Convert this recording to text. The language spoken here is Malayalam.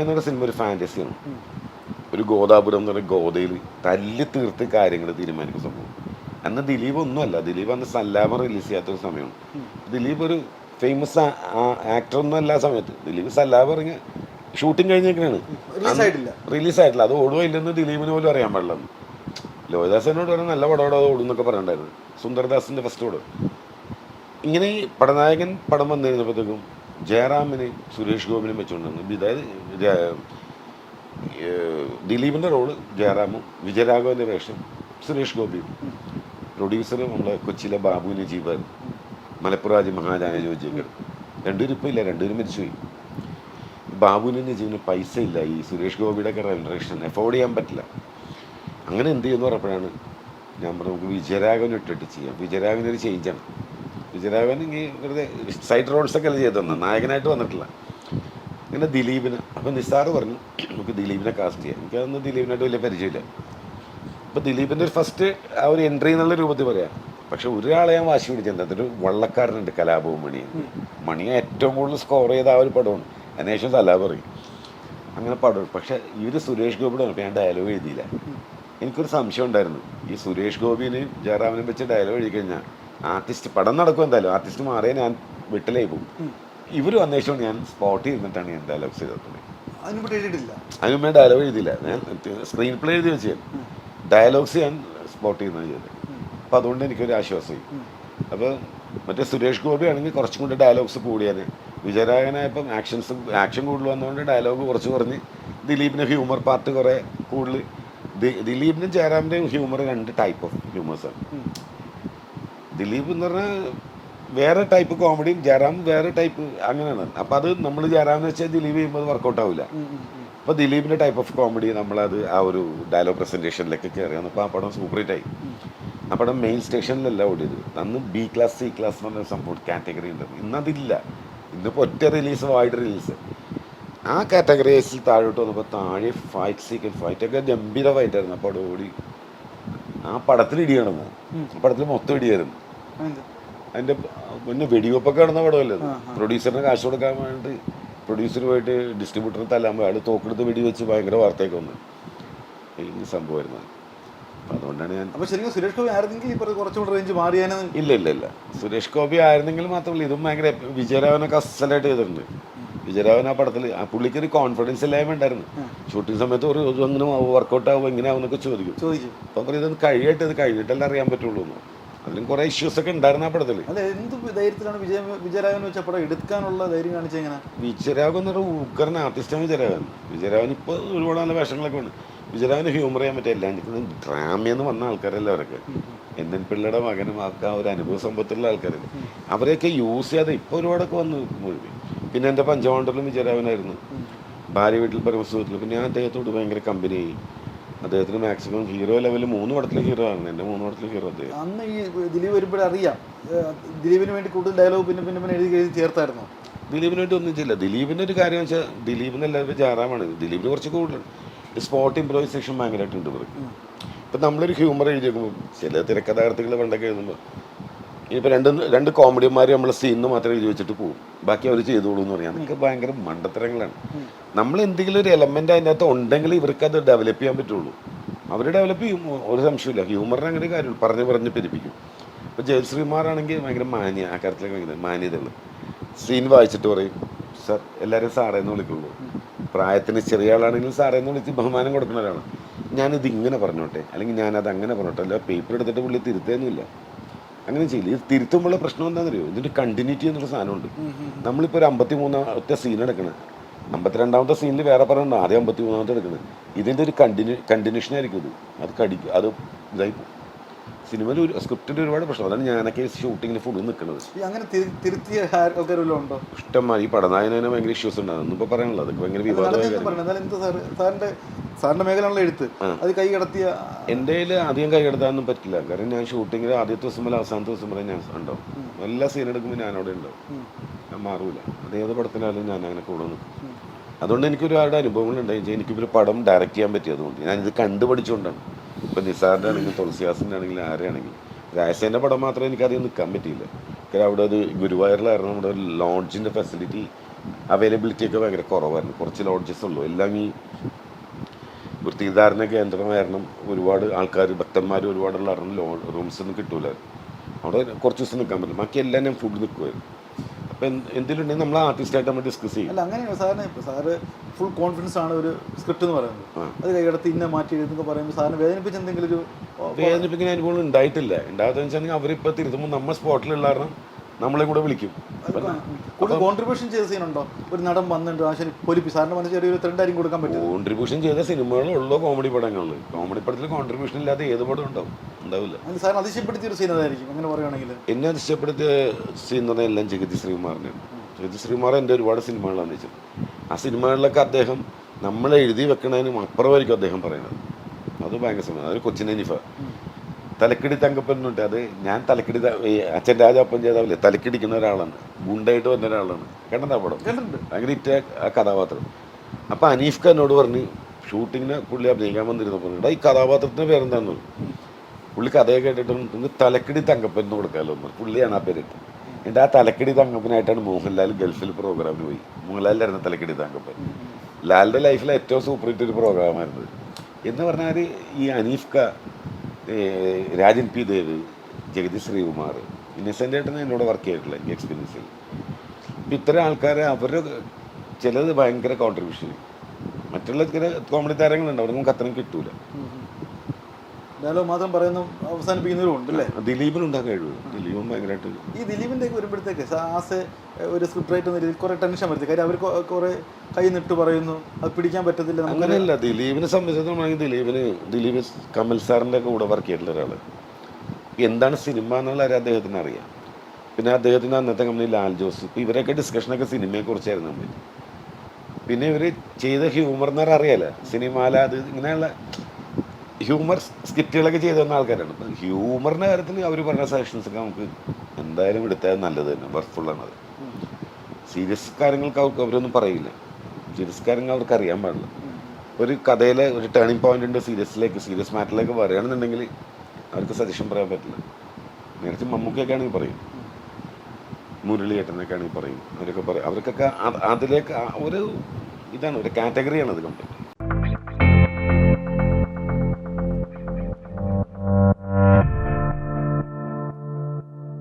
എന്നൊരു സിനിമ ഒരു ഫാന്റസിയാണ് ഒരു ഗോദാപുരം എന്ന് പറയുന്ന ഗോതയിൽ തല്ലി തീർത്ത് കാര്യങ്ങൾ തീരുമാനിക്കുന്ന സംഭവം. അന്ന് ദിലീപ് ഒന്നുമല്ല ദിലീപ് അന്ന് സല്ലാമ റിലീസ് ചെയ്യാത്തൊരു സമയമാണ്. ദിലീപ് ഒരു ഫേമസ് ആക്ടർ ഒന്നും അല്ല ആ സമയത്ത്. ദിലീപ് സല്ലാമ ഇറങ്ങി ഷൂട്ടിംഗ് കഴിഞ്ഞേക്കാണ് റിലീസ് ആയിട്ടില്ല. അത് ഓടുക ഇല്ലെന്ന് ദിലീപിന് പോലും അറിയാൻ പാടില്ല. ലോഹിദാസനോട് പറഞ്ഞ നല്ല പടം അത് ഓടും എന്നൊക്കെ പറയണ്ടായിരുന്നു സുന്ദർദാസിന്റെ ഫസ്റ്റ് ഓട് ഇങ്ങനെ ഈ പടനായകൻ പടം വന്നു കഴിഞ്ഞപ്പോഴത്തേക്കും ജയറാമിനെയും സുരേഷ് ഗോപിനെയും വെച്ചുകൊണ്ടിരുന്നു അതായത് ദിലീപിന്റെ റോൾ ജയറാമും വിജയരാഘവന്റെ വേഷം സുരേഷ് ഗോപിയും. പ്രൊഡ്യൂസർ നമ്മളെ കൊച്ചിയിലെ ബാബു ജീവൻ മലപ്പുറാജ് മഹാരാജ ചോദിച്ചേക്കർ രണ്ടുപേരും ഇപ്പോൾ ഇല്ല രണ്ടുപേരും മരിച്ചുപോയി. ബാബുവിന് നജീബിന് പൈസ ഇല്ല ഈ സുരേഷ് ഗോപിയുടെ ഒക്കെ റെമുനറേഷൻ എഫോർഡ് ചെയ്യാൻ പറ്റില്ല. അങ്ങനെ എന്ത് ചെയ്യുന്നു പറഞ്ഞപ്പോഴാണ് ഞാൻ പറഞ്ഞു നമുക്ക് വിജയരാഘവൻ ഇട്ടിട്ട് ചെയ്യാം. വിജയരാഘവൻ ഒരു ചേഞ്ചാണ് വിജയരാഘവൻ ഈ വെറുതെ സൈഡ് റോഡ്സ് ഒക്കെ അല്ലേ ചെയ്തു തന്നെ നായകനായിട്ട് വന്നിട്ടില്ല. അങ്ങനെ ദിലീപിന് അപ്പം നിസാർ പറഞ്ഞു നമുക്ക് ദിലീപിനെ കാസ്റ്റ് ചെയ്യാം. എനിക്കതൊന്നും ദിലീപിനായിട്ട് വലിയ പരിചയമില്ല. അപ്പോൾ ദിലീപിന്റെ ഒരു ഫസ്റ്റ് ആ ഒരു എൻട്രി എന്നുള്ള രൂപത്തിൽ പറയാം. പക്ഷെ ഒരാളെ ഞാൻ വാശി പിടിച്ചത് അതൊരു വള്ളക്കാരനുണ്ട് കലാപവും മണി മണി ഏറ്റവും കൂടുതൽ സ്കോർ ചെയ്ത ആ ഒരു പടമാണ്. അതിനുശേഷം തല പറയും. അങ്ങനെ പടം. പക്ഷെ ഒരു സുരേഷ് ഗോപിയുടെ വന്നപ്പോൾ ഞാൻ ഡയലോഗ് എഴുതിയില്ല. എനിക്കൊരു സംശയം ഉണ്ടായിരുന്നു. ഈ സുരേഷ് ഗോപിനെയും ജയറാമിനെയും വെച്ച് ഡയലോഗ് എഴുതി കഴിഞ്ഞാൽ ആർട്ടിസ്റ്റ് പടം നടക്കും എന്തായാലും. ആർട്ടിസ്റ്റ് മാറിയാൽ ഞാൻ വിട്ടിലായി പോകും. ഇവർ വന്നേഷം ഞാൻ സ്പോട്ട് ചെയ്തിട്ടാണ് ഞാൻ ഡയലോഗ്സ് ചെയ്തത് അതിന് ഇവിടെ എഴുതിയിട്ടില്ല? ഡയലോഗ് എഴുതിയില്ല. ഞാൻ സ്ക്രീൻ പ്ലേ എഴുതി വെച്ച് ഡയലോഗ്സ് ഞാൻ സ്പോട്ട് ചെയ്യുന്ന ചെയ്തത്. അപ്പം അതുകൊണ്ട് എനിക്കൊരു ആശ്വാസമായി. അപ്പോൾ മറ്റേ സുരേഷ് ഗോപി ആണെങ്കിൽ കുറച്ചും കൂടി ഡയലോഗ്സ് കൂടിയാണ് വിജയരാഘവനായപ്പം ആക്ഷൻസ് ആക്ഷൻ കൂടുതൽ വന്നതുകൊണ്ട് ഡയലോഗ് കുറച്ച് കുറഞ്ഞ്. ദിലീപിന്റെ ഹ്യൂമർ പാർട്ട് കുറേ കൂടുതൽ ദിലീപിനും ജയറാമിന്റെയും ഹ്യൂമർ രണ്ട് ടൈപ്പ് ഓഫ് ഹ്യൂമേഴ്സാണ് ദിലീപ് എന്ന് പറഞ്ഞാൽ വേറെ ടൈപ്പ് കോമഡിയും ജയറാം വേറെ ടൈപ്പ് അങ്ങനെയാണ്. അപ്പം അത് നമ്മൾ ജയറാമെന്ന് വെച്ചാൽ ദിലീപ് ചെയ്യുമ്പോൾ വർക്കൗട്ട് ആവില്ല അപ്പോൾ ദിലീപിന്റെ ടൈപ്പ് ഓഫ് കോമഡി നമ്മളത് ആ ഒരു ഡയലോഗ് പ്രസന്റേഷനിലേക്ക് കയറി വന്നപ്പോൾ ആ പടം സൂപ്പർ ഹിറ്റായി ആ പടം മെയിൻ സ്റ്റേഷനിലല്ല ഓടിയത്. അന്ന് ബി ക്ലാസ് സി ക്ലാസ് എന്ന് പറഞ്ഞ സംഭവം കാറ്റഗറി ഉണ്ട്. ഇന്ന് അതില്ല ഇന്നിപ്പോൾ ഒറ്റ റിലീസ് വൈഡ് റിലീസ് ആ കാറ്റഗറീസിൽ താഴോട്ട് വന്നപ്പോൾ താഴെ ഫൈറ്റ് സീക്വൻസ് ഫൈറ്റൊക്കെ ഗംഭീര ഫൈറ്റായിരുന്നു ആ പടം ഓടി. ആ പടത്തിൽ ഇടി നടന്നു ആ പടത്തിൽ മൊത്തം ഇടിയായിരുന്നു. അതെന്ത്? അതിന്റെ പിന്നെ വെടിവെപ്പൊക്കെ നടന്ന പടമല്ലേ പ്രൊഡ്യൂസറിന് കാശ് കൊടുക്കാൻ വേണ്ടി പ്രൊഡ്യൂസർ പോയിട്ട് ഡിസ്ട്രിബ്യൂട്ടറിന് തല്ലാൻ അയാൾ തോക്കെടുത്ത് വെടിവെച്ച് ഭയങ്കര വാർത്തയൊക്കെ വന്നു. ഈ സംഭവമായിരുന്നു അതുകൊണ്ടാണ് ഞാൻ ശരിക്കും സുരേഷ് ഗോപി ആയിരുന്നെങ്കിൽ കുറച്ചുകൂടെ റേഞ്ച് ഇല്ല ഇല്ല ഇല്ല. സുരേഷ് ഗോപി ആയിരുന്നെങ്കിൽ മാത്രമല്ല ഇതും ഭയങ്കര വിജയരാവനൊക്കെ അസലായിട്ട് ചെയ്തിട്ടുണ്ട്. വിജയരാവൻ ആ പടത്തിൽ ആ പുള്ളിക്ക് ഒരു കോൺഫിഡൻസ് ഇല്ലായ്മ ഉണ്ടായിരുന്നു. ഷൂട്ടിംഗ് സമയത്ത് ഒരു ദിവസം അങ്ങനെ വർക്കൗട്ട് ആവും എങ്ങനെ ആവും എന്നൊക്കെ ചോദിക്കും. ചോദിക്കും. അപ്പം പറയും ഇത് കഴിയട്ടെ ഇത് കഴിഞ്ഞിട്ടല്ലേ അറിയാൻ പറ്റുള്ളൂ എന്ന് അതിലും കുറെ ഇഷ്യൂസ് ഒക്കെ ഉണ്ടായിരുന്നു ആ പടത്തിൽ അല്ല എന്ത് ധൈര്യത്തിലാണ് വിജയ വിജയരാഘവൻ വെച്ച പടം എടുക്കാനുള്ള ധൈര്യം കാണിച്ച എങ്ങനെ? വിജയരാഘവൻ എന്ന് പറഞ്ഞ ഉഗ്രൻ ആർട്ടിസ്റ്റാണ് വിജയരാഘവൻ. വിജയരാഘവൻ ഇപ്പോൾ ഒരുപാട് നല്ല വേഷങ്ങളൊക്കെ ഉണ്ട്. വിജയരാഘവന് ഹ്യൂമർ ചെയ്യാൻ പറ്റില്ല. ഡ്രാമ ഡ്രാമയെന്ന് വന്ന ആൾക്കാരല്ല അവരൊക്കെ. എൻ പിള്ളയുടെ മകനും ഒക്കെ ആ ഒരു അനുഭവ സമ്പത്തുള്ള ആൾക്കാരല്ലേ. അവരെയൊക്കെ യൂസ് ചെയ്യാതെ ഇപ്പോൾ ഒരുപാടൊക്കെ വന്നു മുഴുവൻ പിന്നെ എന്റെ പഞ്ചവാണ്ടറിലും വിജയരാഘവനായിരുന്നു. ഭാര്യ വീട്ടിൽ പരമസുഖത്തിൽ പിന്നെ ഞാൻ അദ്ദേഹത്തോട് ഭയങ്കര കമ്പനിയായി അദ്ദേഹത്തിന് മാക്സിമം ഹീറോ ലെവലിൽ മൂന്ന് പടത്തിലെ ഹീറോ ആണ്. എന്റെ മൂന്ന് പടത്തിലെ ഹീറോ അദ്ദേഹം. അന്ന് ഈ ദിലീപ് വരുമ്പോഴേ അറിയാം. ദിലീപിന് വേണ്ടി കൂടുതൽ ഡയലോഗ് പിന്നെ പിന്നെ പിന്നെ എഴുതി എഴുതി ചേർത്തായിരുന്നു? ദിലീപിന് വേണ്ടി ഒന്നും ചെയ്യില്ല. ദിലീപിന്റെ ഒരു കാര്യം വെച്ചാൽ ദിലീപിന് എല്ലാവരും ജാറാമാണ് ദിലീപിന് കുറച്ച് കൂടുതൽ. സ്പോട്ട് ഇമ്പ്രോവൈസേഷൻ ഭയങ്കരമായിട്ടുണ്ട് ഇവർക്ക്. ഇപ്പം നമ്മളൊരു ഹ്യൂമർ എഴുതി ചില തിരക്കഥാകൃത്തുകൾ പണ്ടൊക്കെ എഴുതുമ്പോൾ ഇനിയിപ്പോൾ രണ്ട് രണ്ട് കോമഡിമാർ നമ്മൾ സീനിന്ന് മാത്രമേ എഴുതി വെച്ചിട്ട് പോകും ബാക്കി അവർ ചെയ്തോളൂ എന്ന് പറയാം. അതൊക്കെ ഭയങ്കര മണ്ടത്തരങ്ങളാണ്. നമ്മൾ എന്തെങ്കിലും ഒരു എലമെന്റ് അതിന്റെ അകത്ത് ഉണ്ടെങ്കിൽ ഇവർക്ക് അത് ഡെവലപ്പ് ചെയ്യാൻ പറ്റുള്ളൂ. അവർ ഡെവലപ്പ് ചെയ്യും. ഒരു സംശയമില്ല ഹ്യൂമറിന് അങ്ങനെ കാര്യമുള്ളൂ. പറഞ്ഞ് പറഞ്ഞ് പെരുപ്പിക്കും. ഇപ്പോൾ ജയശ്രീമാരാണെങ്കിൽ ഭയങ്കര മാന്യ ആ കാര്യത്തിലൊക്കെ ഭയങ്കര മാന്യതകൾ സീൻ വായിച്ചിട്ട് പറയും സാർ എല്ലാവരും സാറേ എന്ന് വിളിക്കുള്ളൂ. പ്രായത്തിന് ചെറിയ ആളാണെങ്കിലും സാറേ എന്ന് വിളിച്ച് ബഹുമാനം കൊടുക്കുന്ന ഒരാളാണ്. ഞാനിത് ഇങ്ങനെ പറഞ്ഞോട്ടെ. അല്ലെങ്കിൽ ഞാനത് അങ്ങനെ പറഞ്ഞോട്ടെ. അല്ല പേപ്പർ എടുത്തിട്ട് പുള്ളി തിരുത്തേന്നുമില്ല. അങ്ങനെ ചെയ്യില്ല. ഇത് തിരുത്തുമ്പോഴുള്ള പ്രശ്നം എന്താണെന്നറിയോ? ഇതിന്റെ കണ്ടിന്യൂറ്റി എന്നുള്ള സാധനമുണ്ട്. നമ്മളിപ്പോൾ ഒരു അമ്പത്തി മൂന്നാമത്തെ സീൻ എടുക്കണം. അമ്പത്തിരണ്ടാമത്തെ സീനിൽ വേറെ പറയണ്ട ആദ്യം അമ്പത്തി മൂന്നാമത്തെ എടുക്കുന്നത് ഇതിന്റെ ഒരു കണ്ടിന്യൂ കണ്ടിന്യൂഷൻ ആയിരിക്കും ഇത്. അത് കടിക്കും. അത് ഇതായി പോകും. സിനിമയിൽ ഒരു സ്ക്രിപ്റ്റിന്റെ ഒരുപാട് പ്രശ്നം. അതാണ് ഞാനൊക്കെ ഷൂട്ടിങ്ങിൽ ഫുൾ നിൽക്കുന്നത് അങ്ങനെ തിരു- തിരുത്തിയ ആൾക്കാർ ഉണ്ടോ ഇഷ്ടമായി ഈ പടനായകനെ ഭയങ്കര ഇഷ്യൂസ് ഉണ്ടാകുന്നു ഇപ്പൊ ഇപ്പോൾ പറയാനുള്ളത് അതൊക്കെ ഭയങ്കര വിവാദമായ സാറിന്റെ മേഖലയാണല്ലോ എഴുത്ത്. അത് കൈ കടത്തിയ എന്റെ കയ്യിൽ കൈ കടത്താനൊന്നും പറ്റില്ല. കാരണം ഞാൻ ഷൂട്ടിങ്ങിൽ ആദ്യത്തെ ദിവസം മുതൽ അവസാനത്തെ ദിവസം വരെ ഞാൻ ഉണ്ടാവും. എല്ലാ സീൻ എടുക്കുമ്പോൾ ഞാൻ അവിടെ ഉണ്ടാവും ഞാൻ മാറൂല. അതേത് പടത്തിനാലും പടത്തിനായാലും ഞാൻ അങ്ങനെ കൂടെ നിൽക്കും അതുകൊണ്ട് എനിക്ക് ഒരുപാട് എനിക്ക് എനിക്കിപ്പോൾ പടം ഡയറക്റ്റ് ചെയ്യാൻ പറ്റിയതുകൊണ്ട്. ഞാനിത് കണ്ടുപഠിച്ചുകൊണ്ടാണ്. ഇപ്പം നിസാറിന്റെ ആണെങ്കിലും തുളസിദാസിന്റെ ആണെങ്കിലും ആരെയാണെങ്കിലും രാജസേന്റെ പടം മാത്രമേ എനിക്ക് അധികം നിൽക്കാൻ പറ്റിയില്ല. കാരണം അവിടെ അത് ഗുരുവായൂരിലായിരുന്നു നമ്മുടെ ലോഡ്ജിന്റെ ഫെസിലിറ്റി അവൈലബിലിറ്റി ഒക്കെ ഭയങ്കര കുറവായിരുന്നു. കുറച്ച് ലോഡ്ജസ് ഉള്ളൂ. എല്ലാം ഈ വൃത്തിധാരണ തീർത്ഥാടന കേന്ദ്രം കാരണം ഒരുപാട് ആൾക്കാർ ഭക്തന്മാർ ഒരുപാടുള്ള കാരണം ലോ റൂംസ് ഒന്നും കിട്ടൂലായിരുന്നു. അവിടെ കുറച്ച് ദിവസം നിൽക്കാൻ പറ്റും ബാക്കി എല്ലാം ഞാൻ ഫുഡ് നിൽക്കുമായിരുന്നു അപ്പം എന്തെങ്കിലുണ്ടെങ്കിൽ നമ്മൾ ആർട്ടിസ്റ്റായിട്ട് നമ്മൾ ഡിസ്കസ് ചെയ്യും. അല്ല അങ്ങനെയാണ് സാറിന് സാറ് ഫുൾ കോൺഫിഡൻസ് ആണ് ഒരു സ്ക്രിപ്റ്റ് എന്ന് പറയുന്നത്. അത് കൈകടത്തി ഇന്ന മാറ്റി എഴുതുന്നൊക്കെ പറയുമ്പോൾ സാറിന് വേദനിപ്പിച്ച് എന്തെങ്കിലും ഒരു വേദനിപ്പിക്കുന്ന അനുഭവം ഉണ്ടായിട്ടില്ല. ഉണ്ടാകാത്ത വെച്ചാൽ അവരിപ്പോൾ തിരുത്തുമ്പോൾ നമ്മൾ സ്പോട്ടിലുള്ള കാരണം നമ്മളെ കൂടെ വിളിക്കും. കോൺട്രിബ്യൂഷൻ ചെയ്ത സീനുണ്ടോ? ഒരു നടൻ വന്നിട്ടുണ്ട് ആശാൻ പൊലിപ്പി സാറിന്റെ മനസ്സിൽ ചെറിയൊരു ത്രെണ്ടായിരിക്കും കൊടുക്കാൻ പറ്റും കോൺട്രിബ്യൂഷൻ ചെയ്ത സിനിമകളുള്ളൂ കോമഡി പടങ്ങളിൽ കോമഡി പടത്തിൽ കോൺട്രിബ്യൂഷൻ ഇല്ലാതെ ഏത് പടം ഉണ്ടാവും. ഉണ്ടാവില്ല. സാർ അതിശയപ്പെടുത്തിയ ഒരു സീൻ അതായിരിക്കും. അങ്ങനെ പറയുകയാണെങ്കിൽ എന്നെ അതിശയപ്പെടുത്തിയ സീൻ എന്ന് പറഞ്ഞാൽ എല്ലാം ജഗതി ശ്രീകുമാറിന്റെ ജഗതി ശ്രീകുമാർ എന്റെ ഒരുപാട് സിനിമകളാണ് വെച്ചത് ആ സിനിമകളിലൊക്കെ അദ്ദേഹം നമ്മളെ എഴുതി വെക്കണതിനും അപ്പുറമായിരിക്കും അദ്ദേഹം പറയുന്നത്. അത് ഭയങ്കര സമയം അതൊരു കൊച്ചിനെ അനിഫ തലക്കിടി തങ്കപ്പനുണ്ട്. അത് ഞാൻ തലക്കിടി ഈ അച്ഛൻ രാജാപ്പൻ ചെയ്താവില്ലേ തലക്കിടിക്കുന്ന ഒരാളാണ്. ഗുണ്ടായിട്ട് വന്ന ഒരാളാണ്. കേട്ടാ പടം കണ്ടിട്ടുണ്ട്. ഇറ്റ ആ കഥാപാത്രം. അപ്പോൾ അനീഫ് ഖാനോട് എന്നോട് പറഞ്ഞ് ഷൂട്ടിങ്ങിന് പുള്ളി അഭിനയിക്കാൻ വന്നിരുന്നപ്പോൾ എടാ ഈ കഥാപാത്രത്തിന് പേരെന്താന്ന്. പുള്ളി കഥയെ കേട്ടിട്ട് നിങ്ങൾക്ക് തലക്കിടി തങ്കപ്പൻ എന്ന്. കൊടുക്കാമല്ലോ ഒന്ന് പുള്ളിയാണ് ആ പേരിട്ട് എന്റെ ആ തലക്കിടി തങ്കപ്പനായിട്ടാണ് മോഹൻലാൽ ഗൾഫിൽ പ്രോഗ്രാമിന് പോയി. മോഹൻലാലിലായിരുന്നു തലക്കിടി തങ്കപ്പൻ. ലാലിന്റെ ലൈഫിലെ ഏറ്റവും സൂപ്പർ ഹിറ്റ് ഒരു പ്രോഗ്രാമായിരുന്നു എന്ന് പറഞ്ഞാൽ ഈ അനീഫ് ക രാജൻ പി ദേവ് ജഗതി ശ്രീകുമാർ ഇന്നസെന്റ് ആയിട്ടാണ് എന്നോട് വർക്ക് ചെയ്തിട്ടുള്ള എനിക്ക് എക്സ്പീരിയൻസിൽ ഇപ്പം ഇത്തരം ആൾക്കാരെ അവരുടെ ചിലത് ഭയങ്കര കോൺട്രിബ്യൂഷൻ മറ്റുള്ള ചില കോമഡി താരങ്ങളുണ്ട് അവർക്ക് നമുക്ക് അത്രയും കിട്ടൂല ഡയലോഗ് മാത്രം പറയുന്നു അവസാനിപ്പിക്കുന്നവരും ഉണ്ട് അല്ലേ ദിലീപിനുണ്ടാ കഴിവ് ദിലീപും ഭയങ്കരമായിട്ട് ഈ ദിലീപിന്റെ ഒക്കെ വരുമ്പോഴത്തേക്ക് ആസ് ഒരു സ്ക്രിപ്റ്റ് റൈറ്റ് എന്ന രീതിയിൽ കുറേ ടെൻഷൻ വരുത്തി. കാര്യം അവർ കുറേ കൈ നിട്ട് പറയുന്നു. അത് പിടിക്കാൻ പറ്റത്തില്ല അങ്ങനെയല്ല ദിലീപിനെ സംബന്ധിച്ചിടത്തോളം ദിലീപിന് ദിലീപ് കമൽ സാറിന്റെ കൂടെ വർക്ക് ചെയ്തിട്ടുള്ള ഒരാൾ എന്താണ് സിനിമ എന്നുള്ള അദ്ദേഹത്തിന് അറിയാം. പിന്നെ അദ്ദേഹത്തിന് അന്നത്തെ കമ്പനി ലാൽ ജോസ് ഇപ്പോൾ ഇവരൊക്കെ ഡിസ്കഷനൊക്കെ സിനിമയെക്കുറിച്ചായിരുന്നു നമ്മൾ പിന്നെ ഇവർ ചെയ്ത ഹ്യൂമർ എന്ന് അറിയാലോ? സിനിമാല അത് ഇങ്ങനെയുള്ള ഹ്യൂമർ സ്കിറ്റുകളൊക്കെ ചെയ്തു തന്ന ആൾക്കാരാണ്. അപ്പം ഹ്യൂമറിന്റെ കാര്യത്തിൽ അവർ പറഞ്ഞ സജഷൻസ് ഒക്കെ നമുക്ക് എന്തായാലും എടുത്താൽ നല്ലത് തന്നെ വർക്ക്ഫുള്ളാണ് അത്. സീരിയസ് കാര്യങ്ങൾക്ക് അവർക്ക് അവരൊന്നും പറയില്ല. സീരിയസ് കാര്യങ്ങൾ അവർക്ക് അറിയാൻ പാടില്ല. ഒരു കഥയിലെ ഒരു ടേണിംഗ് പോയിന്റ് ഉണ്ട് സീരിയസിലേക്ക് സീരിയസ് മാറ്ററിലേക്ക് പറയുകയാണെന്നുണ്ടെങ്കിൽ അവർക്ക് സജഷൻ പറയാൻ പറ്റില്ല. നേരത്തെ മമ്മൂക്കൊക്കെ ആണെങ്കിൽ പറയും. മുരളിയേട്ടനൊക്കെ ആണെങ്കിൽ പറയും. അവരൊക്കെ പറയും. അവർക്കൊക്കെ അതിലേക്ക് ഒരു ഇതാണ് ഒരു കാറ്റഗറിയാണ് അത് കമ്പനി